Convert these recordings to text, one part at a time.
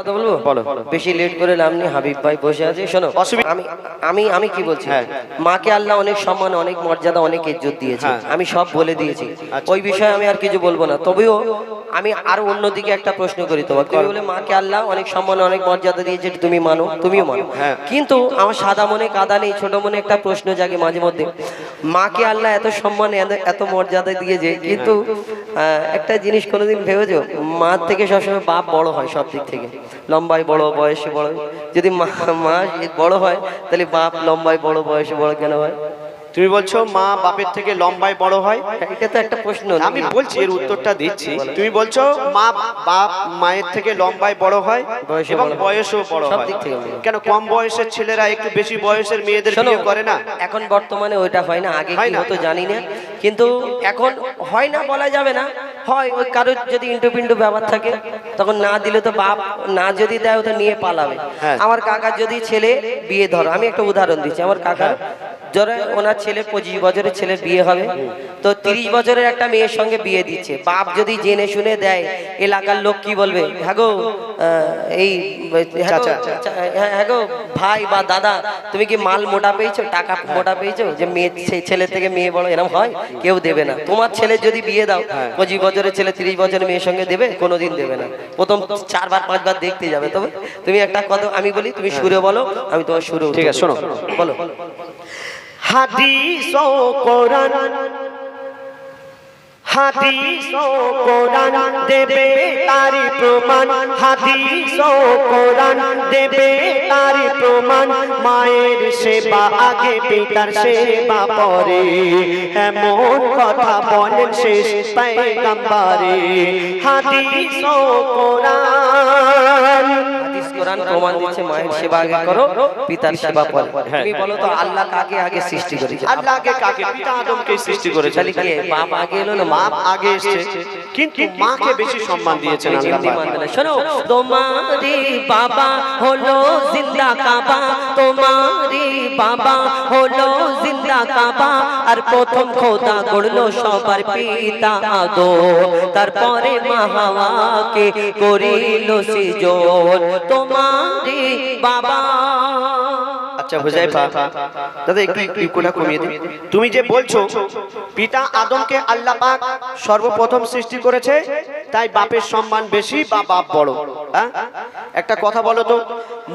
কথা বলব? বলো। বেশি লেট করে লাভ নেই হাবিব ভাই বসে আছে। শোনো অসুবিধা- আমি আমি আমি কি বলছি? হ্যাঁ। মাকে আল্লাহ অনেক সম্মান অনেক মর্যাদা অনেক ইজ্জত দিয়েছে। হ্যাঁ। আমি সব বলে দিয়েছি। আচ্ছা। ওই বিষয়ে আমি আর কিছু বলব না। তবেও আমি আরও অন্যদিকে একটা প্রশ্ন করি তোমাকে। তুমি বলে মাকে আল্লাহ অনেক সম্মান অনেক মর্যাদা দিয়েছে তুমি মানো তুমিও মানো। হ্যাঁ। কিন্তু আমার সাদা মনে কাদা নেই ছোট মনে একটা প্রশ্ন জাগে মাঝে মধ্যে। মাকে আল্লাহ এত সম্মান এত- মর্যাদা দিয়েছে কিন্তু একটা জিনিস কোনোদিন ভেবেছো? মা থেকে সবসময় বাপ বড় হয় সব দিক থেকে। লম্বায় বড় বয়সে বড়। যদি মা মা বড় হয় তাহলে বাপ লম্বায় বড় বয়সে বড় কেন হয়? তুমি বলছো মা বাপের থেকে লম্বায় বড় হয়? এটা তো একটা প্রশ্ন। আমি বলছি এর উত্তরটা দিচ্ছি। তুমি বলছো মা বাপ মায়ের থেকে লম্বায় বড় হয় এবং হয়। বয়সেও বড় হয়। কেন কম বয়সের ছেলেরা একটু বেশি বয়সের মেয়েদের বিয়ে করে না? এখন বর্তমানে ওইটা হয় না আগে হয় কি না। হতো জানি না। কিন্তু এখন হয় না বলা যাবে না। হয় ওই কারোর যদি ইন্টু পিন্টু ব্যাপার থাকে তখন না দিলে তো বাপ না যদি দেয় ও তো নিয়ে পালাবে। হ্যাঁ। আমার কাকার যদি ছেলে বিয়ে ধরো আমি একটা উদাহরণ দিচ্ছি। আমার কাকার ধরে ওনার ছেলে পঁচিশ বছরের ছেলের বিয়ে হবে। তো তিরিশ বছরের একটা মেয়ের সঙ্গে বিয়ে দিচ্ছে। বাপ যদি জেনে শুনে দেয় এলাকার লোক কি বলবে? হ্যাঁ গো এই হ্যাঁ গো, হ্যাঁ হ্যাঁ গো ভাই বা দাদা তুমি কি মাল মোটা পেয়েছ? টাকা মোটা পেয়েছ? যে মেয়ে ছেলে থেকে মেয়ে বড় এরকম হয়? কেউ দেবে না। তোমার ছেলে যদি বিয়ে দাও পঁচিশ বছরের ছেলে তিরিশ বছরের মেয়ের সঙ্গে দেবে কোনোদিন দেবে না। প্রথম চারবার পাঁচবার দেখতে যাবে তবে। তুমি একটা কথা আমি বলি তুমি সুরে বলো আমি তোমার সুরে ঠিক আছে, শোনো। বলো। হাদিস ও কোরআন। হাদিস ও কোরআন দেবে তারি প্রমাণ। হাদিস ও কোরআন দেবে তারি প্রমাণ। মায়ের সেবা আগে পিতার সেবা পরে। এমন কথা বলেন শেষ পায়গাম্বারে। হাদিস ও কোরআন। কোরআন প্রমাণ দিচ্ছে মায়ের সেবা আগে করো পিতার সেবা পরে। তুমি বলো তো আল্লাহ কাকে আগে সৃষ্টি করেছে? আল্লাহকে কাকে পিতা আদমকে সৃষ্টি করেছে? তাহলে কি বাপ আগে এলো না মা আগে এসেছে? কিন্তু মাকে বেশি সম্মান দিয়েছেন আল্লাহ পাক। শোনো তোমারি বাবা হলো জিন্দা কাবা। তোমারি বাবা হলো জিন্দা কাবা। আর প্রথম খোদা গড়লো সবার পিতা আদো তারপরে মা হাওয়াকে করিল সৃজন। তোমারি বাবা। আচ্ছা হুজাইফা দাদা একটু ইকোটা কমিয়ে দিন তুমি যে বলছো পিতা আদমকে আল্লাহ পাক সর্বপ্রথম সৃষ্টি করেছে তাই বাপের সম্মান বেশি বা বাপ বড় হ্যাঁ? একটা কথা বলো তো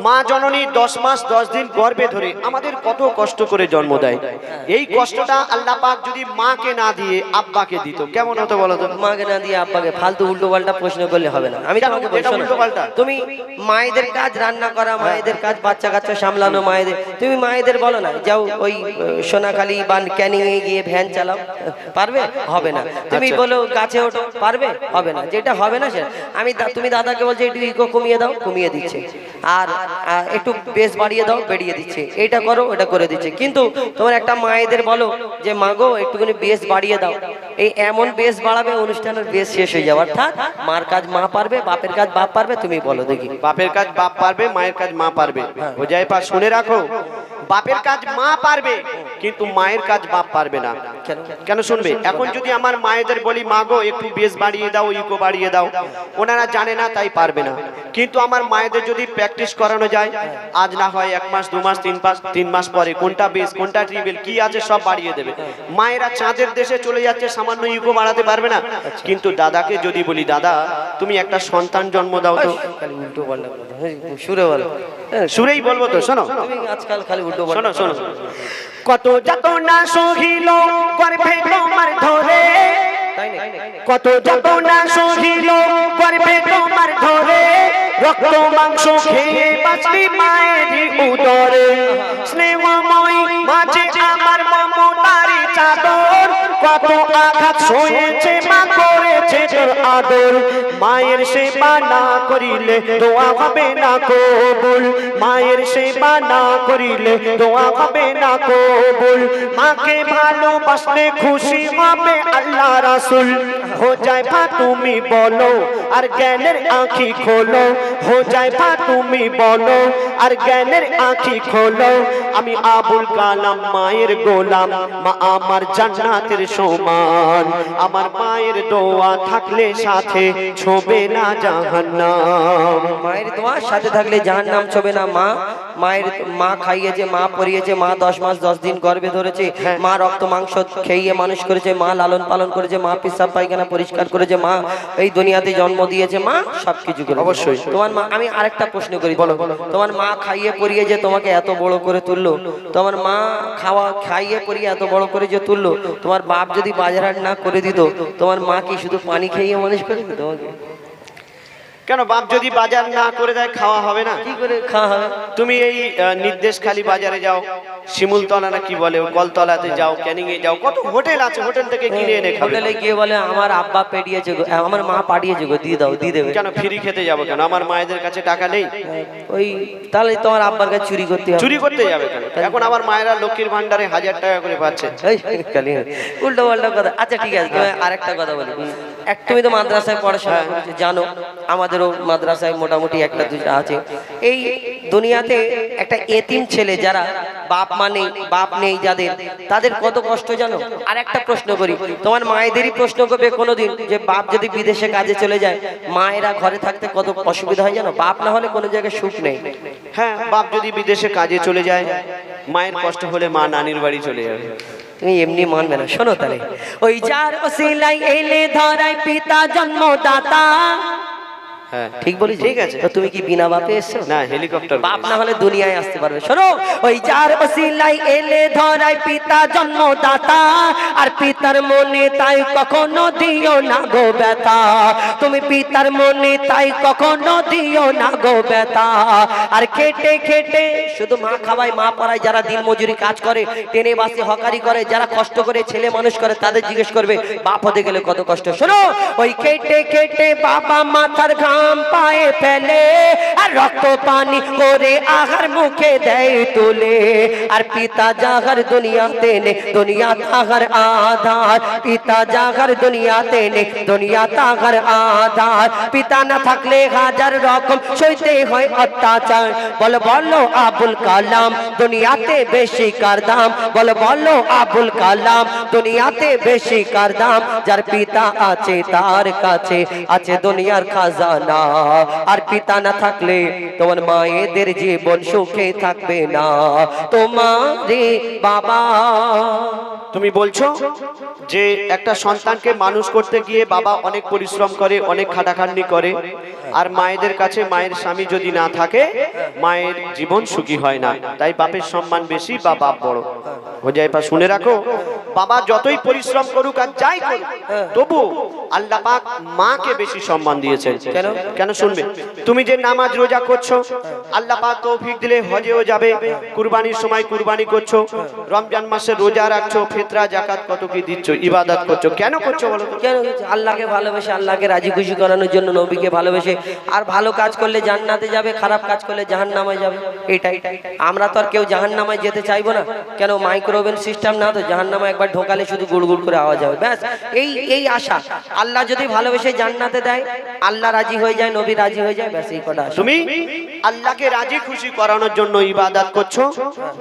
মা জননী দশ মাস দশ দিন গর্ভে ধরে আমাদের কত কষ্ট করে জন্ম দেয়? এই কষ্টটা আল্লাহ পাক যদি মাকে না দিয়ে আব্বাকে দিত কেমন হতো বলো তো? মাকে না দিয়ে আব্বাকে ফালতু উল্টো পাল্টা প্রশ্ন করলে হবে না। আমি তোমাকে বলছি তুমি মায়েদের কাজ রান্না করা মায়েদের কাজ বাচ্চা কাচ্চা সামলানো মায়েদের তুমি মায়েদের বলো না যাও ওই সোনাখালী বা ক্যানিং এ গিয়ে ভ্যান চালাও। পারবে? হবে না। তুমি আচ্ছা। বলো গাছে ওঠো পারবে? হবে না। যেটা হবে না সেটা আমি তুমি দাদাকে বলছো একটু ইকো কমিয়ে দাও কমিয়ে দিচ্ছে। আর একটু বেশ বাড়িয়ে দাও বেরিয়ে দিচ্ছে। এটা করো এটা করে দিচ্ছে। কিন্তু তোমার একটা মায়েদের বলো যে মাগো একটুখানি বেশ বাড়িয়ে দাও। এই এমন বেশ বাড়াবে অনুষ্ঠানের বেশ শেষ হয়ে যাবে। অর্থাৎ মার কাজ মা পারবে বাপের কাজ বাপ পারবে তুমি বলো দেখি। বাপের কাজ বাপ পারবে মায়ের কাজ মা পারবে। বোঝাই পা শুনে রাখো বাপের কাজ মা পারবে কিন্তু মায়ের কাজ বাপ পারবে না। কেন? শুনবে? এখন যদি আমার মায়েদের বলি মা গো একটু বেশ বাড়িয়ে দাও ইকো বাড়িয়ে দাও। ওনারা জানে না তাই পারবে না। কিন্তু আমার মায়েদের যদি প্র্যাকটিস করানো যায় আজ না হয় এক মাস দু মাস তিন মাস তিন মাস পরে কোনটা বেশ কোনটা ট্রিবেল কি আছে সব বাড়িয়ে দেবে। মায়েরা চাঁদের দেশে চলে যাচ্ছে সামান্য ইকো বাড়াতে পারবে না। কিন্তু দাদাকে যদি বলি দাদা তুমি একটা সন্তান জন্ম দাও তো। কথা। সুরে বলো। হ্যাঁ, সুরেই বলব তো শোনো। আজকাল খালি উল্টো শোনো শোনো। কত যত না সহিল গর্ভে তোমার ধরে। কত যত না সহিল গর্ভে তোমার ধরে। রক্ত মাংস খেয়ে বাঁচলি মায়ের উদরে। স্নেহময় মাঝে আমার মমতারি চাদর কত আঘাত সয়েছে মা করেছে তোর আদর। মায়ের সেবা না করিলে দোয়া হবে না কবুল। মায়ের সেবা না করিলে দোয়া হবে না কবুল। মাকে ভালোবাসলে খুশি হবে আল্লাহ রাসুল। হো যায় ভা, তুমি বলো, আর জ্ঞানের আঁখি খোলো। হো যায় ভা, তুমি বলো, আর জ্ঞানের আঁখি খোলো। আমি আবুল কালাম, মায়ের গোলাম, মা আমার জান্নাতের সমান। আমার মায়ের দোয়া থাকলে সাথে ছোবে না জাহান্নাম। মায়ের তোমার সাথে থাকলে যার নাম ছবে না মা। মায়ের মা খাইয়েছে মা পরিয়েছে মা দশ মাস দশ দিন গর্ভে ধরেছে। মা রক্ত মাংস খেয়ে মানুষ করেছে মা লালন পালন করেছে মা পিসাব পায়খানা পরিষ্কার করেছে মা এই দুনিয়াতে জন্ম দিয়েছে মা সবকিছু করে অবশ্যই। তোমার মা আমি আরেকটা প্রশ্ন করি বলো তোমার মা খাইয়ে পরিয়ে যে তোমাকে এত বড় করে তুললো। তোমার মা খাওয়া খাইয়ে পরিয়ে এত বড় করে যে তুললো তোমার বাপ যদি বাজার না করে দিত, তোমার মা কি শুধু পানি খেয়ে মানুষ করে দিত তোমাকে? কেন বাপ যদি বাজার না করে দেয় খাওয়া হবে না? কি করে খাওয়া হবে? তুমি এই নির্দেশ খালি বাজারে যাও শিমুলতলা না কি বলে কলতলাতে যাও ক্যানিং এ যাও কত হোটেল আছে হোটেল থেকে কিনে এনে খাবে। হোটেলে গিয়ে বলে আমার আব্বা পেটিয়েছে গো আমার মা পাঠিয়েছে গো দিয়ে দাও দিয়ে দেবে। কেন ফ্রি খেতে যাব কেন? আমার মায়েদের কাছে টাকা নেই? ওই তাহলে তোমার আব্বার কাছে চুরি করতে হবে। চুরি করতে যাবে কেন? এখন আমার মায়েরা লক্ষ্মীর ভান্ডারে হাজার টাকা করে পাচ্ছে। এই, কালি উল্টো পাল্টা কথা। আচ্ছা ঠিক আছে আরেকটা কথা বলি। এক তুমি তো মাদ্রাসায় পড়াশোনা করেছ জানো আমাদেরও মাদ্রাসায় মোটামুটি একটা দুটা আছে। এই দুনিয়াতে একটা এতিম ছেলে যারা বাপ মা নেই বাপ নেই যাদের তাদের কত কষ্ট জানো? আর একটা প্রশ্ন করি তোমার মায়েদেরই প্রশ্ন করবে কোনোদিন যে বাপ যদি বিদেশে কাজে চলে যায় মায়েরা ঘরে থাকতে কত অসুবিধা হয় জানো? বাপ না হলে কোনো জায়গায় সুখ নেই। হ্যাঁ বাপ যদি বিদেশে কাজে চলে যায় মায়ের কষ্ট হলে মা নানির বাড়ি চলে যাবে। তুমি এমনি মানবে না। শোনো তাহলে। ওই যার ওসিলাই এলে ধরায় পিতা জন্মদাতা ঠিক বলি ঠিক আছে। তো তুমি কি বিনা বাপে এসছো? না হেলিকপ্টার বাপ না হলে দুনিয়ায় আসতে পারবে। শোনো ওই যার ওসিলাই এলে ধরায় পিতা জন্মদাতা আর পিতার মনে তাই কখনো দিও না গো ব্যথা। তুমি পিতার মনে তাই কখনো দিও না গো ব্যথা। আর খেটে খেটে শুধু মা খাওয়ায় মা পড়ায় যারা দিন মজুরি কাজ করে টেনে বাসে হকারি করে যারা কষ্ট করে ছেলে মানুষ করে তাদের জিজ্ঞেস করবে বাপ হতে গেলে কত কষ্ট? শোনো ওই খেটে খেটে বাবা মাথার ঘাম পায়ে ফেলে আর রক্ত পানি করে আহার মুখে দেয় তুলে। আর পিতা জাগার দুনিয়াতে দুনিয়া তাহার আধার। পিতা জাগার দুনিয়াতে দুনিয়া তাহার আধার। পিতা না থাকলে হাজার রকম সইতে হয় অত্যাচার। বল, বলো আবুল কালাম, দুনিয়াতে বেশি কার দাম? বল, বলো আবুল কালাম, দুনিয়াতে বেশি কার দাম? যার পিতা আছে তার কাছে, আছে দুনিয়ার খাজানা। আর পিতা না থাকলে তোমার মায়েদের জীবন সুখে থাকবে না। তোমারে বাবা। তুমি বলছো? যে একটা সন্তানকে মানুষ করতে গিয়ে বাবা অনেক পরিশ্রম করে, অনেক খাটাখাটনি করে, আর মায়েদের কাছে মায়ের স্বামী যদি না থাকে, মায়ের জীবন সুখী হয় না। তাই বাপের সম্মান বেশি বা বাপ বড়। হোজাইপা শুনে রাখো, বাবা যতই পরিশ্রম করুক আর যাই করুক, তবু আল্লাহ পাক মাকে বেশি সম্মান দিয়েছেন। কেন? কেন শুনবে? তুমি যে নামাজ রোজা করছ, আল্লাহ পাক তৌফিক দিলে হজেও যাবে, কুরবানির সময় কুরবানি করছ, রমজান মাসে রোজা রাখছো, ফিতরা, জাকাত কত কি দিচ্ছ ইবাদত করছ? কেন করছ বলো কেন আল্লাহকে ভালোবেসে আল্লাহকে রাজি খুশি করানোর জন্য নবীকে ভালোবেসে। আর ভালো কাজ করলে জান্নাতে যাবে খারাপ কাজ করলে জাহান নামায় যাবে। এটাই। আমরা তো আর কেউ জাহান নামায় যেতে চাইব না। কেন মাইক্রোওভেন সিস্টেম না তো? জাহান নামায় একবার ঢোকালে শুধু গুড় গুড় করে আওয়াজ হবে। ব্যাস এই এই আশা। আল্লাহ যদি ভালোবেসে জান্নাতে দেয় আল্লাহ রাজি হয়ে যায় নবী রাজি হয়ে যায় ব্যাস এই কটা আশা। তুমি? আল্লাহকে রাজি খুশি করানোর জন্য ইবাদাত করছ?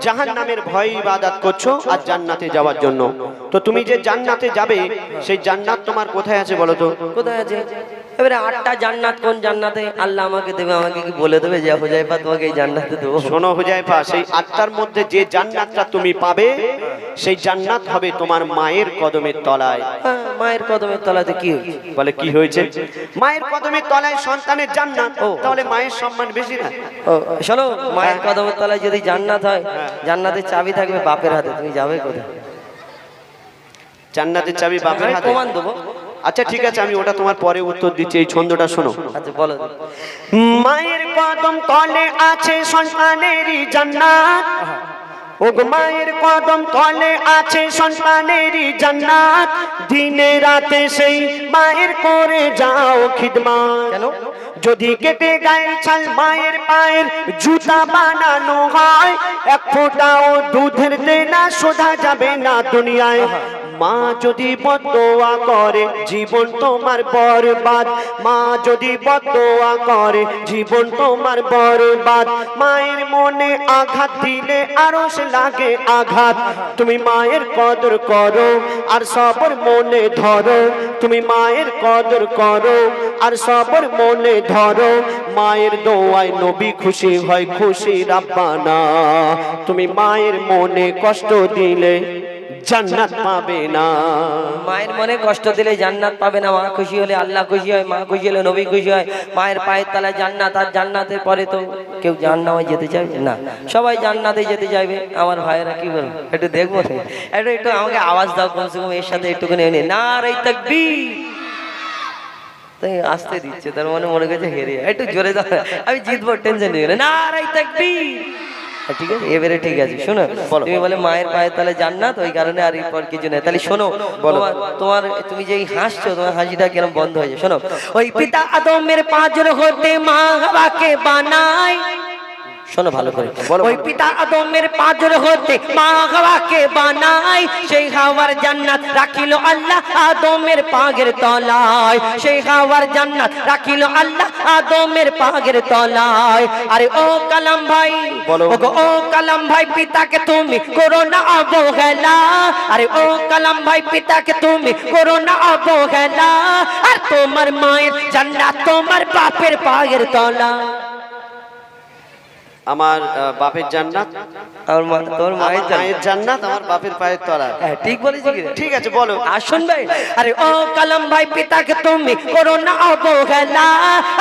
জাহান নামের ভয়ে ইবাদত করছ আর জান্নাতে যাওয়ার জন্য? তো তুমি যে জান্নাতে যাবে, সেই জান্নাত তোমার কোথায় আছে বলো তো? কোথায় আছে? এবারে আটটা জান্নাত কোন জান্নাতে? আল্লাহ আমাকে দেবে আমাকে কি বলে দেবে যে হোজাইফা তোমাকে এই জান্নাতে দেবো? শোনো হুজাইফা সেই আটটার মধ্যে যে জান্নাতটা তুমি পাবে সেই জান্নাত হবে তোমার মায়ের কদমের তলায়। হ্যাঁ, মায়ের কদমের তলাতে কি বলে কি হয়েছে? মায়ের কদমের তলায় সন্তানের জান্নাত তাহলে মায়ের সম্মান বেশি না? ও শোনো মায়ের কদমের তলায় যদি জান্নাত হয় জান্নাতের চাবি থাকবে বাপের হাতে তুমি যাবে কোথায়? জান্নাতের চাবি বাপের হাতে? প্রমাণ দেবো। আচ্ছা ঠিক আছে আমি ওটা তোমার পরে উত্তর দিচ্ছি এই ছন্দটা শোনো। আচ্ছা বলো। মায়ের কদম তলে আছে সন্তানেরই জান্নাত। ও মায়ের কদম তলে আছে সন্তানেরই জান্নাত। দিনে রাতে সেই মায়ের করে যাও খিদমাত। কেন? যদি কেটে গায়ের ছাল মায়ের পায়ের জুতা বানানো হয় এক ফোঁটাও দুধের দেনা শোধা যাবে না দুনিয়ায়। মা যদি বদোয়া করে, জীবন তোমার বরবাদ। মা যদি বদোয়া করে, জীবন তোমার বরবাদ। মায়ের মনে আঘাত দিলে আরও লাগে আঘাত। তুমি মায়ের কদর করো আর সবর মনে ধরো। তুমি মায়ের কদর করো আর সবর মনে ধরো। মায়ের দোয়ায় নবী খুশি হয়, খুশি রাব্বানা। তুমি মায়ের মনে কষ্ট দিলে জান্নাত পাবে না। মায়ের মনে কষ্ট দিলে জান্নাত পাবে না। মা খুশি হলে আল্লাহ খুশি হয় মা খুশি হলে নবী খুশি হয়। মায়ের পায়ের তলায় জান্নাত আর জান্নাতের পরে তো কেউ জান্নাতে যেতে চাইবে না। সবাই জান্নাতে যেতে চাইবে। আমার ভাইয়েরা কি বলব? একটু দেখব একটু একটু আমাকে আওয়াজ দাও কমসে কম এর সাথে একটুখানি না রে তাকবীর। তাই আসতে দিচ্ছে তার মনে মনে করছে হেরে একটু জোরে দাও। আমি জিতবো টেনশন নিয়ে না। রে তাকবীর। হ্যাঁ, ঠিক আছে? এবারে ঠিক আছে। শোনো তুমি বলে মায়ের পায়ের তলে জান্নাত ওই কারণে আর এরপর কিছু নেই। তাহলে শোনো তোমার তোমার তুমি যে হাসছো তোমার হাসিটা কেরম বন্ধ হয়ে যায় শোনো ওই পিতা আদমের পাঁচর হতে মা বাবাকে বানায়। শোনো ভালো করে। ওই পিতা আদমের পাঁচর হতে মা হাওয়াকে বানায় সেই হাওয়ার জান্নাত রাখিল আল্লাহ আদমের পাগের তলায়। সেই হাওয়ার জান্নাত রাখিল আল্লাহ আদমের পাগের তলায়। আরে ও কালাম ভাই ও কালাম ভাই পিতাকে তুমি করো না অবহেলা। আরে ও কালাম ভাই পিতাকে তুমি করো না অবহেলা। আর তোমার মায়ের জান্নাত তোমার বাপের পাগের তলা আমার বাপের জান্নাত? আমার মা তোর মায়ের জান্নাত। মায়ের জান্নাত আমার বাপের পায়ের তলা। হ্যাঁ, ঠিক বলেছি কি ঠিক আছে বলো। আসুন ভাই। আরে ও কালাম ভাই পিতাকে তুমি করো না অবহেলা।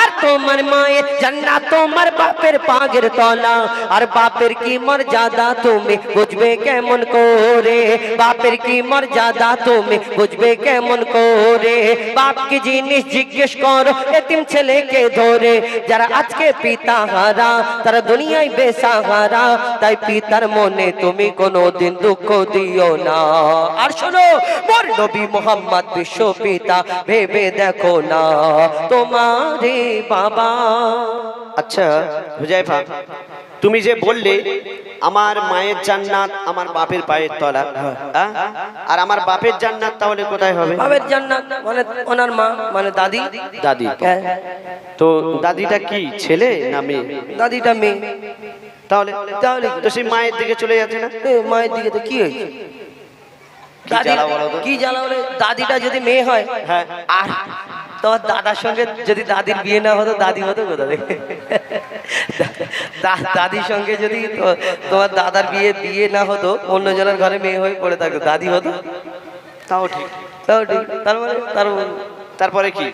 আর তোমার মায়ের জান্নাত তোমার বাপের পাগের তলা। আর বাপের কি মর্যাদা তুমি বুঝবে কেমন করে? বাপের কি মর্যাদা তুমি বুঝবে কেমন করে? বাপ কি জিনিস জিজ্ঞেস করো এতিম ছেলেকে ধরে। যারা আজকে পিতা হারা তারা দুনিয়ায় বেসাহারা, তাই পিতার মনে তুমি কোনোদিন দুঃখ দিও না। আর শোনো, মোর নবী মোহাম্মদ বিশ্ব পিতা ভেবে দেখো না তোমারে বাবা। আচ্ছা হুজাইফা তুমি যে বললে আমার মায়ের জান্নাত আমার বাপের পায়ের তলা। আর আমার বাপের জান্নাত তাহলে কোথায় হবে? বাপের জান্নাত মানে ওনার মা মানে দাদি। দাদি হ্যাঁ, তো দাদিটা কি ছেলে না মেয়ে? দাদিটা মেয়ে। তাহলে তাহলে তো সেই মায়ের দিকে চলে যাচ্ছে না? মায়ের দিকে তো কি হয়েছে? কি জ্বালা বলে? দাদিটা যদি মেয়ে হয় হ্যাঁ। আর তোমার দাদার সঙ্গে যদি দাদির বিয়ে না হতো দাদি হতো কোথা থেকে? দাদির সঙ্গে যদি তোমার দাদার বিয়ে বিয়ে না হতো অন্য জনের ঘরে মেয়ে হয়ে পড়ে থাকতো দাদি হতো? তাও ঠিক। তাও ঠিক। তার মানে তার তারপরে কি?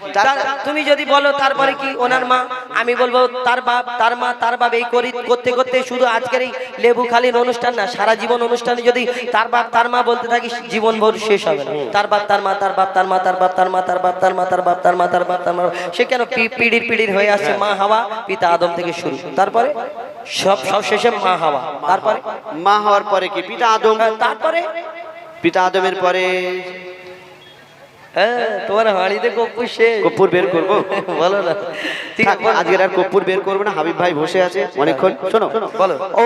তুমি যদি বলো তারপরে কি? ওনার মা আমি বলব তার বাপ তার মা তার বাপ এই করি করতে করতে শুধু আজকের এই লেবু খালির অনুষ্ঠান না সারা জীবন অনুষ্ঠানে যদি তার বাপ তার মা বলতে থাকি জীবন ভর শেষ হবে না। তার বাপ তার মা তার বাপ তার মা তার বাপ তার মা তার বাপ তার মা তার বাপ তার মা তার বাপ তার মা সে কেন পিড়ির পিড়ির হয়ে আসছে মা হাওয়া পিতা আদম থেকে শুরু। তারপরে সব সব শেষে মা হাওয়া। তারপরে? মা হওয়ার পরে কি? পিতা আদম। তারপরে? পিতা আদমের পরে হ্যাঁ তোমার হাঁড়িতে কপ্পু শেষ কর্পূর বের করব? বলো না। ঠিক আছে আজকের আর কর্পূর বের করব না। হাবিব ভাই বসে আছে অনেকক্ষণ। শোনো বলো। ও